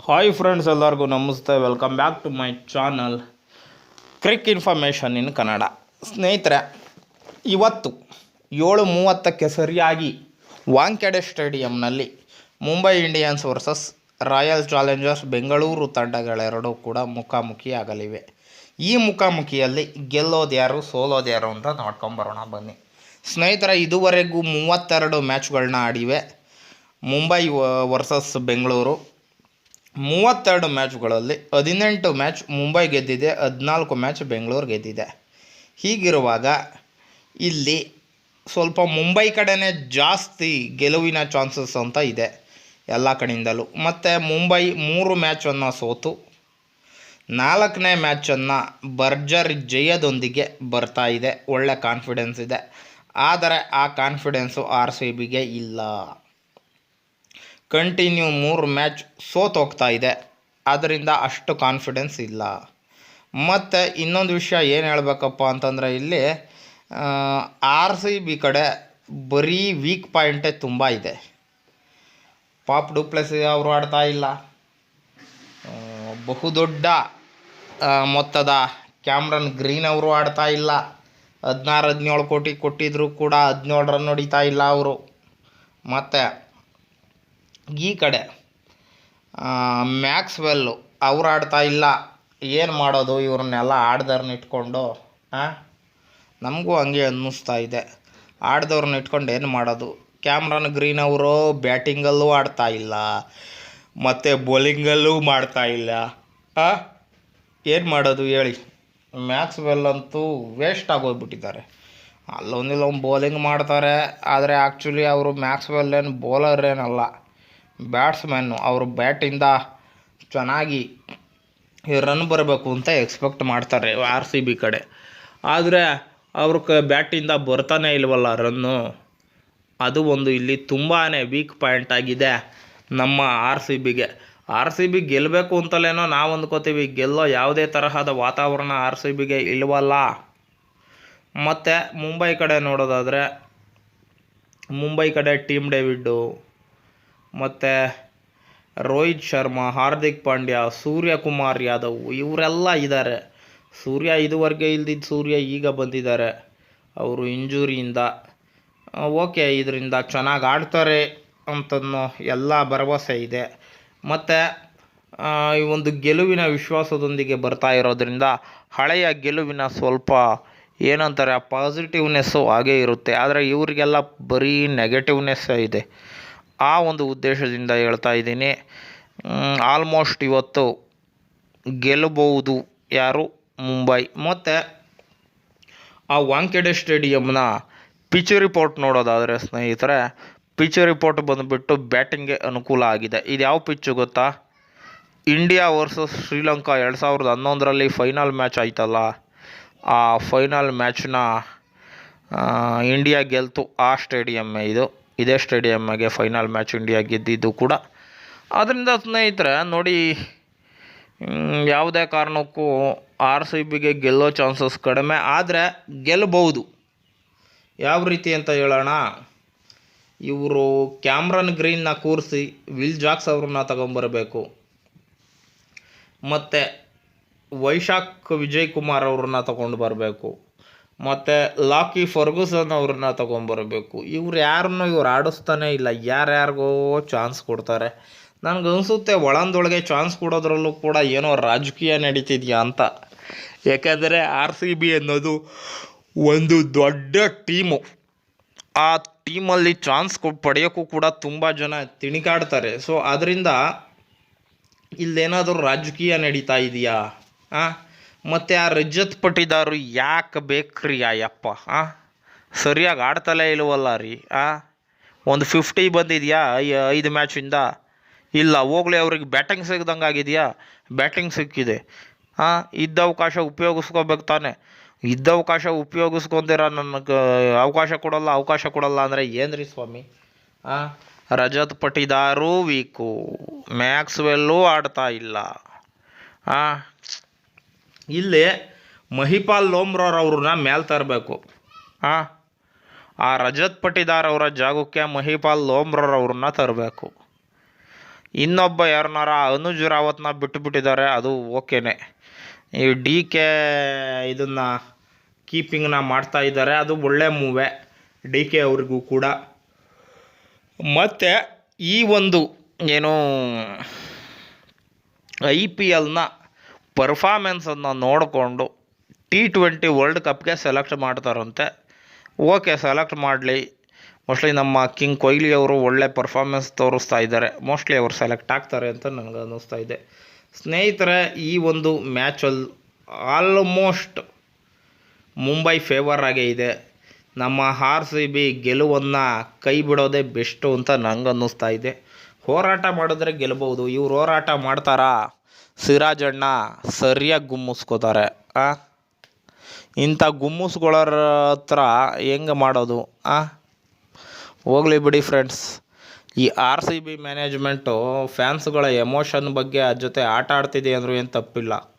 Hi friends ಎಲ್ಲರಿಗೂ ನಮಸ್ತೆ. Welcome back to my channel cric information in Kannada ಸ್ನೇಹಿತರೆ, ಇವತ್ತು ಏಳು ಮೂವತ್ತಕ್ಕೆ ಸರಿಯಾಗಿ Wankhede ಸ್ಟೇಡಿಯಂನಲ್ಲಿ Mumbai Indians versus Royal Challengers Bengaluru ತಂಡಗಳೆರಡೂ ಕೂಡ ಮುಖಾಮುಖಿ ಆಗಲಿವೆ ಈ ಮುಖಾಮುಖಿಯಲ್ಲಿ ಗೆಲ್ಲೋದು ಯಾರು, ಸೋಲೋದು ಯಾರು ಅಂತ ನೋಡ್ಕೊಂಬರೋಣ ಬನ್ನಿ. ಸ್ನೇಹಿತರೆ, ಇದುವರೆಗೂ ಮೂವತ್ತೆರಡು ಮ್ಯಾಚ್ಗಳನ್ನ ಆಡಿವೆ. ಮುಂಬೈ ವರ್ಸಸ್ ಬೆಂಗಳೂರು ಮೂವತ್ತೆರಡು ಮ್ಯಾಚ್ಗಳಲ್ಲಿ ಹದಿನೆಂಟು ಮ್ಯಾಚ್ ಮುಂಬೈ ಗೆದ್ದಿದೆ, ಹದಿನಾಲ್ಕು ಮ್ಯಾಚ್ ಬೆಂಗಳೂರು ಗೆದ್ದಿದೆ. ಹೀಗಿರುವಾಗ ಇಲ್ಲಿ ಸ್ವಲ್ಪ ಮುಂಬೈ ಕಡೆನೇ ಜಾಸ್ತಿ ಗೆಲುವಿನ ಚಾನ್ಸಸ್ ಅಂತ ಇದೆ ಎಲ್ಲ ಕಡೆಯಿಂದಲೂ. ಮತ್ತು ಮುಂಬೈ ಮೂರು ಮ್ಯಾಚನ್ನು ಸೋತು. ನಾಲ್ಕನೇ ಮ್ಯಾಚನ್ನು ಬರ್ಜರ್ ಜಯದೊಂದಿಗೆ ಬರ್ತಾ ಇದೆ. ಒಳ್ಳೆ ಕಾನ್ಫಿಡೆನ್ಸ್ ಇದೆ. ಆದರೆ ಆ ಕಾನ್ಫಿಡೆನ್ಸು ಆರ್ ಸಿ ಬಿಗೆ ಇಲ್ಲ. ಕಂಟಿನ್ಯೂ ಮೂರು ಮ್ಯಾಚ್ ಸೋತ್ ಹೋಗ್ತಾ ಇದೆ. ಅದರಿಂದ ಅಷ್ಟು ಕಾನ್ಫಿಡೆನ್ಸ್ ಇಲ್ಲ. ಮತ್ತು ಇನ್ನೊಂದು ವಿಷಯ ಏನು ಹೇಳಬೇಕಪ್ಪ ಅಂತಂದರೆ ಇಲ್ಲಿ ಆರ್ ಸಿ ಬಿ ಕಡೆ ಬರೀ ವೀಕ್ ಪಾಯಿಂಟೇ ತುಂಬ ಇದೆ. ಪಾಪ್ ಡುಪ್ಲೆಸಿ ಅವರು ಆಡ್ತಾ ಇಲ್ಲ. ಬಹುದೊಡ್ಡ ಮೊತ್ತದ ಕ್ಯಾಮ್ರನ್ ಗ್ರೀನ್ ಅವರು ಆಡ್ತಾ ಇಲ್ಲ. ಹದಿನಾರು, ಹದಿನೇಳು ಕೋಟಿ ಕೊಟ್ಟಿದ್ದರೂ ಕೂಡ ಹದಿನೇಳು ರನ್ ಹೊಡಿತಾ ಇಲ್ಲ ಅವರು. ಮತ್ತು ಈ ಕಡೆ ಮ್ಯಾಕ್ಸ್ವೆಲ್ಲು ಅವ್ರು ಆಡ್ತಾ ಇಲ್ಲ, ಏನು ಮಾಡೋದು ಇವ್ರನ್ನೆಲ್ಲ ಆಡ್ದವ್ರನ್ನ ಇಟ್ಕೊಂಡು ನಮಗೂ ಹಂಗೆ ಅನ್ನಿಸ್ತಾ ಇದೆ. ಆಡ್ದವ್ರನ್ನ ಇಟ್ಕೊಂಡು ಏನು ಮಾಡೋದು? ಕ್ಯಾಮ್ರನ್ ಗ್ರೀನ್ ಅವರು ಬ್ಯಾಟಿಂಗಲ್ಲೂ ಆಡ್ತಾ ಇಲ್ಲ, ಮತ್ತು ಬೌಲಿಂಗಲ್ಲೂ ಮಾಡ್ತಾ ಇಲ್ಲ ಏನು ಮಾಡೋದು ಹೇಳಿ? ಮ್ಯಾಕ್ಸ್ವೆಲ್ ಅಂತೂ ವೇಸ್ಟ್ ಆಗೋಗ್ಬಿಟ್ಟಿದ್ದಾರೆ. ಅಲ್ಲೊಂದಿಲ್ಲ ಒಂದು ಬೌಲಿಂಗ್ ಮಾಡ್ತಾರೆ, ಆದರೆ ಆ್ಯಕ್ಚುಲಿ ಅವರು ಮ್ಯಾಕ್ಸ್ವೆಲ್ ಏನು ಬೌಲರ್ ಏನಲ್ಲ. ಬ್ಯಾಟ್ಸ್ಮನ್ನು ಅವರು ಬ್ಯಾಟಿಂದ ಚೆನ್ನಾಗಿ ರನ್ ಬರಬೇಕು ಅಂತ ಎಕ್ಸ್ಪೆಕ್ಟ್ ಮಾಡ್ತಾರೆ ಆರ್ ಸಿ ಬಿ ಕಡೆ. ಆದರೆ ಅವ್ರ ಕ ಬ್ಯಾಟಿಂದ ಬರ್ತಾನೆ ಇಲ್ವಲ್ಲ ರನ್ನು? ಅದು ಒಂದು ಇಲ್ಲಿ ತುಂಬಾ ವೀಕ್ ಪಾಯಿಂಟ್ ಆಗಿದೆ ನಮ್ಮ ಆರ್ ಸಿ ಬಿಗೆ. ಆರ್ ಸಿ ಬಿ ಗೆಲ್ಲಬೇಕು ಅಂತಲೇನೋ ನಾವು ಅಂದ್ಕೋತೀವಿ, ಗೆಲ್ಲೋ ಯಾವುದೇ ತರಹದ ವಾತಾವರಣ ಆರ್ ಸಿ ಬಿಗೆ ಇಲ್ವಲ್ಲ? ಮತ್ತು ಮುಂಬೈ ಕಡೆ ನೋಡೋದಾದರೆ, ಮುಂಬೈ ಕಡೆ ಟೀಮ್ ಡೇವಿಡ್ಡು ಮತ್ತು ರೋಹಿತ್ ಶರ್ಮಾ, ಹಾರ್ದಿಕ್ ಪಾಂಡ್ಯ, ಸೂರ್ಯಕುಮಾರ್ ಯಾದವ್ ಇವರೆಲ್ಲ ಇದ್ದಾರೆ ಸೂರ್ಯ ಇದುವರೆಗೆ ಇಲ್ದಿದ್ದ ಸೂರ್ಯ ಈಗ ಬಂದಿದ್ದಾರೆ. ಅವರು ಇಂಜುರಿಯಿಂದ, ಓಕೆ, ಇದರಿಂದ ಚೆನ್ನಾಗಿ ಆಡ್ತಾರೆ ಅಂತನೋ ಎಲ್ಲ ಭರವಸೆ ಇದೆ. ಮತ್ತು ಈ ಒಂದು ಗೆಲುವಿನ ವಿಶ್ವಾಸದೊಂದಿಗೆ ಬರ್ತಾ ಇರೋದ್ರಿಂದ ಹಳೆಯ ಗೆಲುವಿನ ಸ್ವಲ್ಪ ಏನಂತಾರೆ, ಆ ಪಾಸಿಟಿವ್ನೆಸ್ಸು ಹಾಗೇ ಇರುತ್ತೆ. ಆದರೆ ಇವರಿಗೆಲ್ಲ ಬರೀ ನೆಗೆಟಿವ್ನೆಸ್ಸೇ ಇದೆ. ಆ ಒಂದು ಉದ್ದೇಶದಿಂದ ಹೇಳ್ತಾ ಇದ್ದೀನಿ. ಆಲ್ಮೋಸ್ಟ್ ಇವತ್ತು ಗೆಲ್ಲಬಹುದು ಯಾರು? ಮುಂಬೈ. ಮತ್ತು ಆ ವಾಂಕೆಡೆ ಸ್ಟೇಡಿಯಂನ ಪಿಚ್ ರಿಪೋರ್ಟ್ ನೋಡೋದಾದರೆ ಸ್ನೇಹಿತರೆ, ಪಿಚ್ ರಿಪೋರ್ಟ್ ಬಂದುಬಿಟ್ಟು ಬ್ಯಾಟಿಂಗ್ಗೆ ಅನುಕೂಲ ಆಗಿದೆ. ಇದು ಯಾವ ಪಿಚ್ಚು ಗೊತ್ತಾ? ಇಂಡಿಯಾ ವರ್ಸಸ್ ಶ್ರೀಲಂಕಾ ಎರಡು ಸಾವಿರದ ಹನ್ನೊಂದರಲ್ಲಿ ಫೈನಲ್ ಮ್ಯಾಚ್ ಆಯ್ತಲ್ಲ? ಆ ಫೈನಲ್ ಮ್ಯಾಚ್ನ ಇಂಡಿಯಾ ಗೆಲ್ತು ಆ ಸ್ಟೇಡಿಯಮ್ಮೇ ಇದು. ಇದೇ ಸ್ಟೇಡಿಯಮ್ಗೆ ಫೈನಲ್ ಮ್ಯಾಚ್ ಇಂಡಿಯಾ ಗೆದ್ದಿದ್ದು ಕೂಡ. ಅದರಿಂದ ಸ್ನೇಹಿತರೆ, ನೋಡಿ ಯಾವುದೇ ಕಾರಣಕ್ಕೂ ಆರ್ ಸಿ ಬಿಗೆ ಗೆಲ್ಲೋ ಚಾನ್ಸಸ್ ಕಡಿಮೆ. ಆದರೆ ಗೆಲ್ಲಬಹುದು ಯಾವ ರೀತಿ ಅಂತ ಹೇಳೋಣ. ಇವರು ಕ್ಯಾಮ್ರನ್ ಗ್ರೀನ್ನ ಕೂರಿಸಿ ವಿಲ್ ಜಾಕ್ಸ್ ಅವ್ರನ್ನ ತಗೊಂಬರಬೇಕು. ಮತ್ತು ವೈಶಾಖ್ ವಿಜಯ್ ಕುಮಾರ್ ಅವ್ರನ್ನ ತಗೊಂಡು ಬರಬೇಕು. ಮತ್ತು ಲಾಕಿ ಫರ್ಗುಸನ್ ಅವ್ರನ್ನ ತಗೊಂಬರಬೇಕು. ಇವ್ರು ಯಾರನ್ನೂ ಇವ್ರು ಆಡಿಸ್ತಾನೆ ಇಲ್ಲ. ಯಾರ್ಯಾರಿಗೋ ಚಾನ್ಸ್ ಕೊಡ್ತಾರೆ. ನನಗೆ ಅನಿಸುತ್ತೆ ಒಳಂದೊಳಗೆ ಚಾನ್ಸ್ ಕೊಡೋದ್ರಲ್ಲೂ ಕೂಡ ಏನೋ ರಾಜಕೀಯ ನಡೀತಿದೆಯಾ ಅಂತ. ಏಕೆಂದರೆ ಆರ್ ಸಿ ಬಿ ಅನ್ನೋದು ಒಂದು ದೊಡ್ಡ ಟೀಮು. ಆ ಟೀಮಲ್ಲಿ ಚಾನ್ಸ್ ಕೊ ಪಡೆಯೋಕ್ಕೂ ಕೂಡ ತುಂಬ ಜನ ತಿಣಿಕಾಡ್ತಾರೆ ಸೊ ಅದರಿಂದ ಇಲ್ಲೇನಾದರೂ ರಾಜಕೀಯ ನಡೀತಾ ಇದೆಯಾ? ಆ? ಮತ್ತು ಆ ರಜತ್ ಪಟ್ಟಿದಾರು ಯಾಕೆ ಬೇಕ್ರಿ ಆ ಯಪ್ಪ ಆ? ಸರಿಯಾಗಿ ಆಡ್ತಲೇ ಇಲ್ವಲ್ಲ ರೀ, ಆ? ಒಂದು ಫಿಫ್ಟಿ ಬಂದಿದೆಯಾ ಐದು ಮ್ಯಾಚಿಂದ ಇಲ್ಲ, ಹೋಗ್ಲಿ ಅವ್ರಿಗೆ ಬ್ಯಾಟಿಂಗ್ ಸಿಗ್ದಂಗೆ ಆಗಿದೆಯಾ? ಬ್ಯಾಟಿಂಗ್ ಸಿಕ್ಕಿದೆ. ಹಾಂ ಇದ್ದ ಅವಕಾಶ ಉಪಯೋಗಿಸ್ಕೋಬೇಕು ತಾನೆ. ಇದ್ದ ಅವಕಾಶ ಉಪಯೋಗಿಸ್ಕೊಂದಿರ ನನಗೆ ಅವಕಾಶ ಕೊಡೋಲ್ಲ ಅವಕಾಶ ಕೊಡೋಲ್ಲ ಅಂದರೆ ಏನು ಸ್ವಾಮಿ? ಹಾಂ ರಜತ್ ಪಟ್ಟಿದಾರು ವೀಕು ಮ್ಯಾಕ್ಸ್ವೆಲ್ಲೂ ಆಡ್ತಾ ಇಲ್ಲ. ಹಾಂ ಇಲ್ಲಿ ಮಹಿಪಾಲ್ ಲೋಮ್ರೋರ್ ಅವ್ರನ್ನ ಮೇಲೆ ತರಬೇಕು. ಹಾಂ ಆ ರಜತ್ ಪಟಿದಾರ್ ಅವರ ಜಾಗಕ್ಕೆ ಮಹಿಪಾಲ್ ಲೋಮ್ರೋರ್ ಅವ್ರನ್ನ ತರಬೇಕು. ಇನ್ನೊಬ್ಬ ಯಾರನ್ನಾರ ಅನುಜ್ ರಾವತ್ನ ಬಿಟ್ಟುಬಿಟ್ಟಿದ್ದಾರೆ ಅದು ಓಕೆನೆ. ಈ ಡಿ ಕೆ ಇದನ್ನು ಕೀಪಿಂಗ್ನ ಮಾಡ್ತಾ ಇದ್ದಾರೆ ಅದು ಒಳ್ಳೆ ಮೂವೆ ಡಿ ಕೆ ಅವ್ರಿಗೂ ಕೂಡ. ಮತ್ತು ಈ ಒಂದು ಏನು ಐ ಪಿ ಎಲ್ನ ಪರ್ಫಾಮೆನ್ಸನ್ನು ನೋಡಿಕೊಂಡು ಟಿ ಟ್ವೆಂಟಿ ವರ್ಲ್ಡ್ ಕಪ್ಗೆ ಸೆಲೆಕ್ಟ್ ಮಾಡ್ತಾರಂತೆ. ಓಕೆ ಸೆಲೆಕ್ಟ್ ಮಾಡಲಿ. ಮೋಸ್ಟ್ಲಿ ನಮ್ಮ ಕಿಂಗ್ ಕೊಹ್ಲಿ ಅವರು ಒಳ್ಳೆ ಪರ್ಫಾಮೆನ್ಸ್ ತೋರಿಸ್ತಾ ಇದ್ದಾರೆ. ಮೋಸ್ಟ್ಲಿ ಅವರು ಸೆಲೆಕ್ಟ್ ಆಗ್ತಾರೆ ಅಂತ ನನಗೆ ಅನ್ನಿಸ್ತಾ ಇದೆ. ಸ್ನೇಹಿತರೆ, ಈ ಒಂದು ಮ್ಯಾಚಲ್ಲಿ ಆಲ್ಮೋಸ್ಟ್ ಮುಂಬೈ ಫೇವರ್ ಆಗೇ ಇದೆ. ನಮ್ಮ ಆರ್ ಸಿ ಬಿ ಗೆಲುವನ್ನು ಕೈ ಬಿಡೋದೇ ಬೆಸ್ಟು ಅಂತ ನಂಗೆ ಅನ್ನಿಸ್ತಾ ಇದೆ. ಹೋರಾಟ ಮಾಡಿದ್ರೆ ಗೆಲ್ಬೋದು ಇವ್ರು ಹೋರಾಟ ಮಾಡ್ತಾರಾ? ಸಿರಾಜಣ್ಣ ಸರಿಯಾಗಿ ಗುಮ್ಮಿಸ್ಕೋತಾರೆ, ಆ? ಇಂಥ ಗುಮ್ಮಿಸ್ಕೊಳ್ಳೋರ ಹತ್ರ ಹೆಂಗೆ ಮಾಡೋದು, ಆ? ಹೋಗ್ಲಿ ಬಿಡಿ ಫ್ರೆಂಡ್ಸ್ ಈ ಆರ್ ಸಿ ಬಿ ಮ್ಯಾನೇಜ್ಮೆಂಟು ಫ್ಯಾನ್ಸ್ಗಳ ಎಮೋಷನ್ ಬಗ್ಗೆ ಅದ್ರ ಜೊತೆ ಆಟ ಆಡ್ತಿದೆ ಅಂದರೂ ಏನು ತಪ್ಪಿಲ್ಲ.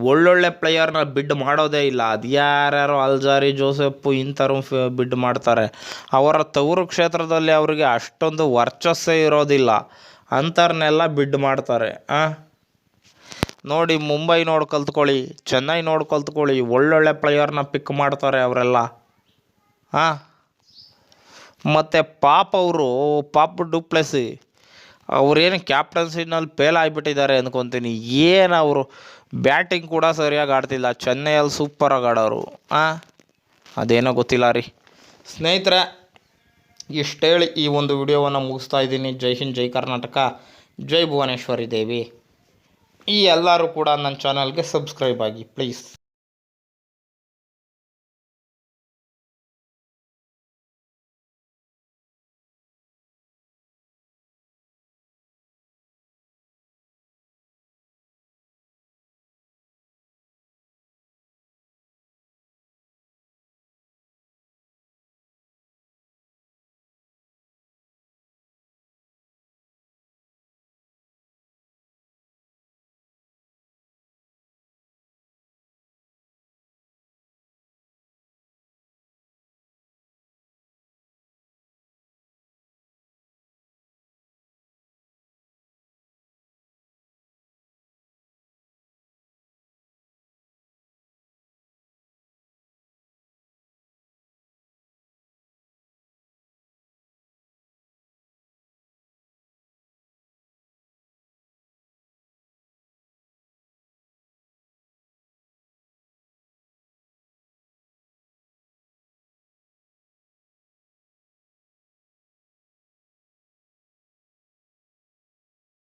ಒಳ್ಳೊಳ್ಳೆ ಪ್ಲೇಯರ್ನ ಬಿಡ್ ಮಾಡೋದೇ ಇಲ್ಲ. ಅದು ಯಾರ್ಯಾರು ಅಲ್ಜಾರಿ ಜೋಸೆಫ್ ಇಂಥವ್ರು ಬಿಡ್ ಮಾಡ್ತಾರೆ. ಅವರ ತವರು ಕ್ಷೇತ್ರದಲ್ಲಿ ಅವರಿಗೆ ಅಷ್ಟೊಂದು ವರ್ಚಸ್ಸೇ ಇರೋದಿಲ್ಲ. ಅಂಥವ್ರನ್ನೆಲ್ಲ ಬಿಡ್ ಮಾಡ್ತಾರೆ. ನೋಡಿ, ಮುಂಬೈ ನೋಡಿ ಕಲ್ತ್ಕೊಳ್ಳಿ, ಚೆನ್ನೈ ನೋಡಿ ಕಲ್ತ್ಕೊಳ್ಳಿ, ಒಳ್ಳೊಳ್ಳೆ ಪ್ಲೇಯರ್ನ ಪಿಕ್ ಮಾಡ್ತಾರೆ ಅವರೆಲ್ಲ. ಹಾಂ ಮತ್ತು ಪಾಪ್ ಅವರು, ಪಾಪ್ ಡುಪ್ಲೆಸಿ ಅವ್ರೇನು ಕ್ಯಾಪ್ಟನ್ಸಿನಲ್ಲಿ ಫೇಲ್ ಆಗಿಬಿಟ್ಟಿದ್ದಾರೆ ಅಂದ್ಕೊತೀನಿ ಏನು ಅವರು ಬ್ಯಾಟಿಂಗ್ ಕೂಡ ಸರಿಯಾಗಿ ಆಡ್ತಿಲ್ಲ. ಚೆನ್ನೈಯಲ್ಲಿ ಸೂಪರಾಗಿ ಆಡೋರು. ಹಾಂ ಅದೇನೋ ಗೊತ್ತಿಲ್ಲ ರೀ. ಸ್ನೇಹಿತರೆ, ಇಷ್ಟು ಹೇಳಿ ಈ ಒಂದು ವಿಡಿಯೋವನ್ನು ಮುಗಿಸ್ತಾ ಇದ್ದೀನಿ. ಜೈ ಹಿಂದ್, ಜೈ ಕರ್ನಾಟಕ, ಜೈ ಭುವನೇಶ್ವರಿ ದೇವಿ. ಈ ಎಲ್ಲರೂ ಕೂಡ ನನ್ನ ಚಾನಲ್ಗೆ ಸಬ್ಸ್ಕ್ರೈಬ್ ಆಗಿ ಪ್ಲೀಸ್